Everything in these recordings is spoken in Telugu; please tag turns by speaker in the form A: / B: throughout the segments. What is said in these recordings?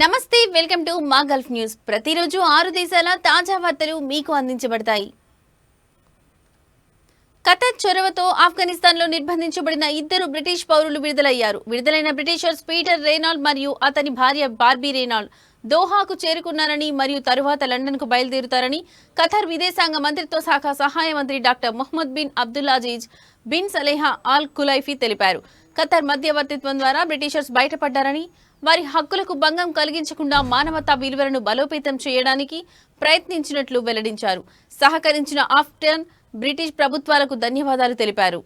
A: నమస్తే వెల్కమ్ టు మా గల్ఫ్ న్యూస్. ప్రతిరోజు ఆరు దేశాల తాజా వార్తలు మీకు అందించబడతాయి. ఖతర్ చొరవతో ఆఫ్ఘనిస్తాన్లో నిర్బంధించబడిన ఇద్దరు బ్రిటిష్ పౌరులు విడుదలయ్యారు. విడుదలైన బ్రిటిషర్స్ పీటర్ రేనాల్డ్ మరియు అతని భార్య బార్బీ రేనాల్డ్ దోహాకు చేరుకున్నారని మరియు తరువాత లండన్కు బయలుదేరుతారని ఖతర్ విదేశాంగ మంత్రిత్వ శాఖ సహాయ మంత్రి doctor Mohammed bin Abdulaziz bin Saleha al Kulaifi తెలిపారు. ఖతర్ మధ్యవర్తిత్వం ద్వారా బ్రిటిషర్స్ బయటపడ్డారని వారి హక్కులకు భంగం కలిగించకుండా మానవతా విలువలను బలోపేతం చేయడానికి ప్రయత్నించినట్లు వెల్లడించారు. సహకరించిన ఆఫ్టన్ బ్రిటిష్ ప్రభుత్వాలకు ధన్యవాదాలు తెలిపారు.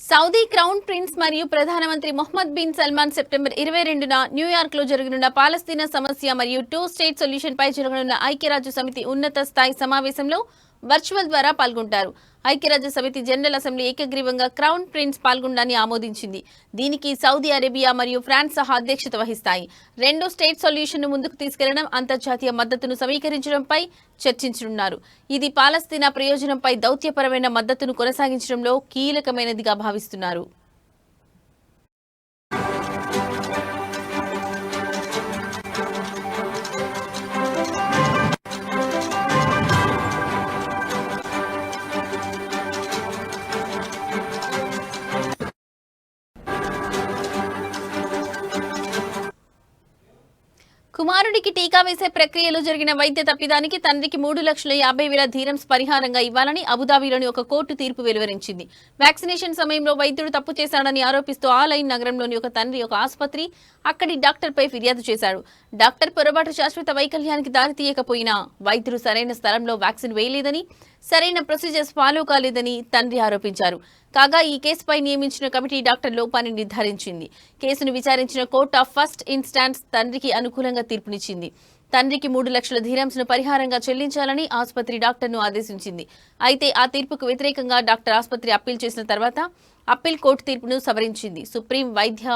A: సౌదీ క్రౌన్ ప్రిన్స్ మరియు ప్రధానమంత్రి మొహమ్మద్ బిన్ సల్మాన్ సెప్టెంబర్ ఇరవై రెండున న్యూయార్క్లో జరగనున్న పాలస్తీనా సమస్య మరియు టూ స్టేట్ సొల్యూషన్ పై జరగనున్న ఐక్యరాజ్య సమితి ఉన్నత స్థాయి సమావేశంలో వర్చువల్ ద్వారా పాల్గొంటారు. ఐక్యరాజ్య సమితి జనరల్ అసెంబ్లీ ఏకగ్రీవంగా క్రౌన్ ప్రిన్స్ పాల్గొండాన్ని ఆమోదించింది. దీనికి సౌదీ అరేబియా మరియు ఫ్రాన్స్ సహా అధ్యక్షత వహిస్తాయి. రెండు స్టేట్ సొల్యూషన్ను ముందుకు తీసుకెళ్ళడం అంతర్జాతీయ మద్దతును సమీకరించడంపై చర్చించనున్నారు. ఇది పాలస్తీనా ప్రయోజనంపై దౌత్యపరమైన మద్దతును కొనసాగించడంలో కీలకమైనదిగా భావిస్తున్నారు. తండ్రికి టీకా వేసే ప్రక్రియలో జరిగిన వైద్య తప్పిదానికి తండ్రికి మూడు లక్షల యాభై వేల ధీరమ్స్ పరిహారంగా ఇవ్వాలని అబుదాబిలోని ఒక కోర్టు తీర్పు వెలువరించింది. వ్యాక్సినేషన్ సమయంలో వైద్యుడు తప్పు చేశాడని ఆరోపిస్తూ ఆలైన్ నగరంలోని ఒక తండ్రి ఒక ఆసుపత్రి అక్కడి డాక్టర్పై ఫిర్యాదు చేశాడు. డాక్టర్ పొరపాటు శాశ్వత వైకల్యానికి దారితీయకపోయినా వైద్యుడు సరైన స్థలంలో వ్యాక్సిన్ వేయలేదని సరైన ప్రొసీజర్స్ ఫాలో కాలేదని తండ్రి ఆరోపించారు. కాగా ఈ కేసుపై నియమించిన కమిటీ డాక్టర్ లోపాన్ని నిర్ధారించింది. కేసును విచారించిన కోర్ట్ ఆఫ్ ఫస్ట్ ఇన్స్టాన్స్ తండ్రికి అనుకూలంగా తీర్పునిచ్చింది. తండ్రికి మూడు లక్షల ధీరాంస్ను పరిహారంగా చెల్లించాలని ఆసుపత్రి డాక్టర్ను ఆదేశించింది. అయితే ఆ తీర్పుకు వ్యతిరేకంగా డాక్టర్ ఆసుపత్రి అప్పీల్ చేసిన తర్వాత అప్పీల్ కోర్టు తీర్పును సవరించింది. సుప్రీం వైద్య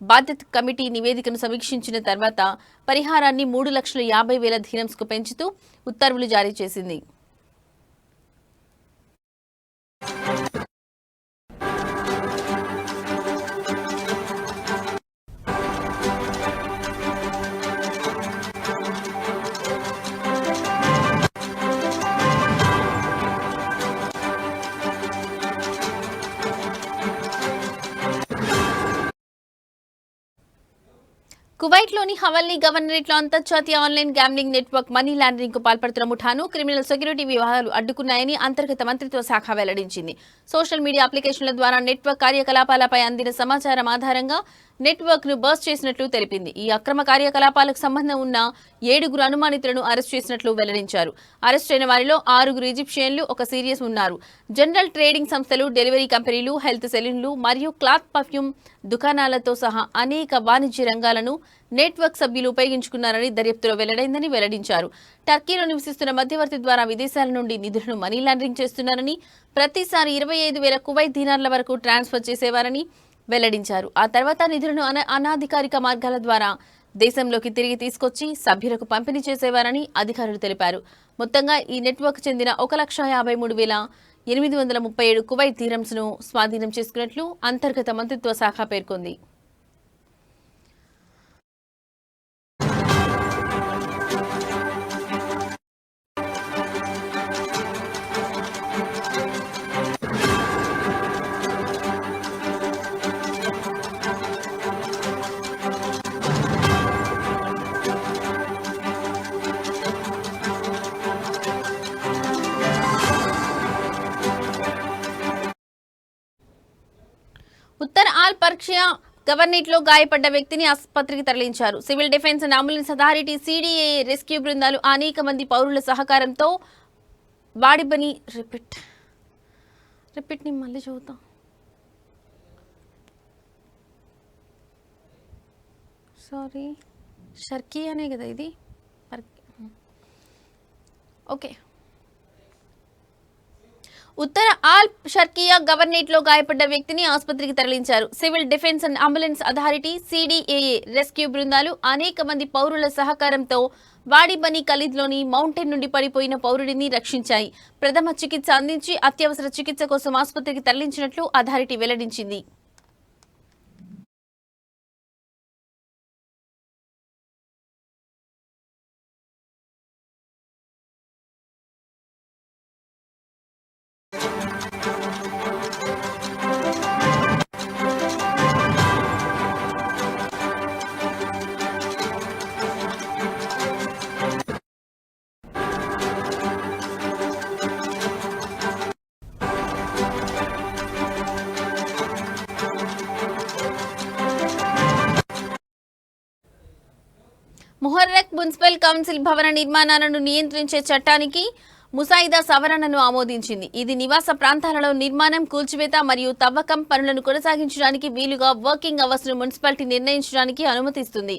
A: బాధ్యత కమిటీ నివేదికను సమీక్షించిన తర్వాత పరిహారాన్ని మూడు లక్షల యాభై వేల ధీరంస్కు పెంచుతూ ఉత్తర్వులు జారీ చేసింది. కువైట్లోని హవల్లీ గవర్నరేట్లో అంతర్జాతీయ ఆన్లైన్ గ్యాంబ్లింగ్ నెట్వర్క్ మనీ లాండరింగ్కు పాల్పడుతున్న ముఠాను క్రిమినల్ సెక్యూరిటీ వివాహాలు అడ్డుకున్నాయని అంతర్గత మంత్రిత్వ శాఖ వెల్లడించింది. సోషల్ మీడియా అప్లికేషన్ల ద్వారా నెట్వర్క్ కార్యకలాపాలపై అందిన సమాచారం ఆధారంగా నెట్వర్క్ను బర్స్ట్ చేసినట్లు తెలిపింది. ఈ అక్రమ కార్యకలాపాలకు సంబంధం ఉన్న ఏడుగురు అనుమానితులను అరెస్ట్ చేసినట్లు వెల్లడించారు. అరెస్ట్ అయిన వారిలో ఆరుగురు ఈజిప్షియన్లు ఒక సీరియస్ ఉన్నారు. జనరల్ ట్రేడింగ్ సంస్థలు డెలివరీ కంపెనీలు హెల్త్ సెలూన్లు మరియు క్లాత్ పర్ఫ్యూమ్ దుకాణాలతో సహా అనేక వాణిజ్య రంగాలను నెట్వర్క్ సభ్యులు ఉపయోగించుకున్నారని దర్యాప్తులో వెల్లడైందని వెల్లడించారు. టర్కీలో నివసిస్తున్న మధ్యవర్తి ద్వారా విదేశాల నుండి నిధులను మనీ లాండరింగ్ చేస్తున్నారని ప్రతిసారి ఇరవై ఐదు వేల కువైట్ దీనార్ల వరకు ట్రాన్స్ఫర్ చేసేవారని వెల్లడించారు. ఆ తర్వాత నిధులను అన- అనాధికారిక మార్గాల ద్వారా దేశంలోకి తిరిగి తీసుకొచ్చి సభ్యులకు పంపిణీ చేసేవారని అధికారులు తెలిపారు. మొత్తంగా ఈ నెట్వర్క్ చెందిన ఒక లక్ష యాభై మూడు వేల ఎనిమిది వందల ముప్పై ఏడు కువైట్ తీరంస్ను స్వాధీనం చేసుకున్నట్లు అంతర్గత మంత్రిత్వ శాఖ పేర్కొంది. ఉత్తర గవర్నేట్లో గవర్నెట్లో గాయపడ్డ వ్యక్తిని ఆసుపత్రికి తరలించారు. Civil defence and ambulance authority CDA rescue బృందాలు అనేక మంది పౌరుల సహకారంతో వాడిబని రిపీట్. రిపీట్ని మళ్ళీ చదువుతాం సారీ షర్కీ అనే కదా ఇది? ఓకే. ఉత్తర ఆల్ షర్కియా గవర్నేట్లో గాయపడ్డ వ్యక్తిని ఆసుపత్రికి తరలించారు. Civil defence and ambulance authority CDAA rescue బృందాలు అనేక మంది పౌరుల సహకారంతో వాడిబని ఖలీద్లోని మౌంటైన్ నుండి పడిపోయిన పౌరుడిని రక్షించాయి. ప్రథమ చికిత్స అందించి అత్యవసర చికిత్స కోసం ఆసుపత్రికి తరలించినట్లు అథారిటీ వెల్లడించింది. ముహర్రక్ మున్సిపల్ కౌన్సిల్ భవన నిర్మాణాలను నియంత్రించే చట్టానికి ముసాయిదా సవరణను ఆమోదించింది. ఇది నివాస ప్రాంతాలలో నిర్మాణం కూల్చివేత మరియు తవ్వకం పనులను కొనసాగించడానికి వీలుగా వర్కింగ్ అవర్స్ను మున్సిపాలిటీ నిర్ణయించడానికి అనుమతిస్తుంది.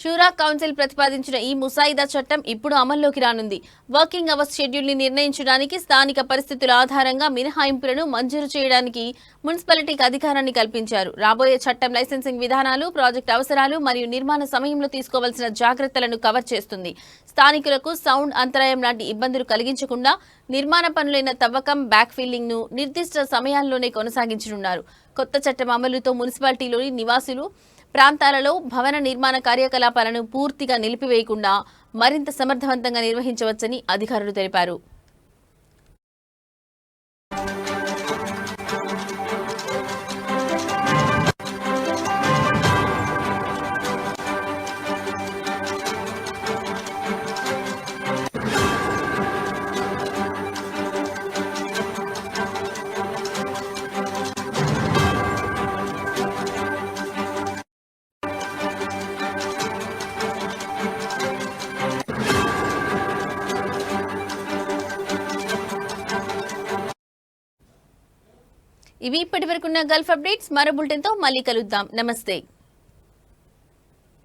A: షూరా కౌన్సిల్ ప్రతిపాదించిన ఈ ముసాయిదా చట్టం ఇప్పుడు అమల్లోకి రానుంది. వర్కింగ్ అవర్స్ షెడ్యూల్ని నిర్ణయించడానికి స్థానిక పరిస్థితుల ఆధారంగా మినహాయింపులను మంజూరు చేయడానికి మున్సిపాలిటీకి అధికారాన్ని కల్పించారు. రాబోయే చట్టం లైసెన్సింగ్ విధానాలు ప్రాజెక్ట్ అవసరాలు మరియు నిర్మాణ సమయంలో తీసుకోవాల్సిన జాగ్రత్తలను కవర్ చేస్తుంది. స్థానికులకు సౌండ్ అంతరాయం లాంటి ఇబ్బందులు కలిగించకుండా నిర్మాణ పనులైన తవ్వకం బ్యాక్ ఫిల్లింగ్ను నిర్దిష్ట సమయాల్లోనే కొనసాగించనున్నారు. కొత్త చట్టం అమలుతో మున్సిపాలిటీలోని నివాసులు ప్రాంతాలలో భవన నిర్మాణ కార్యకలాపాలను పూర్తిగా నిలిపివేయకుండా మరింత సమర్థవంతంగా నిర్వహించవచ్చని అధికారులు తెలిపారు. ఇవి ఇప్పటి వరకున్న గల్ఫ్ అప్డేట్స్. మరో బులెటిన్తో మళ్ళీ కలుద్దాం. నమస్తే.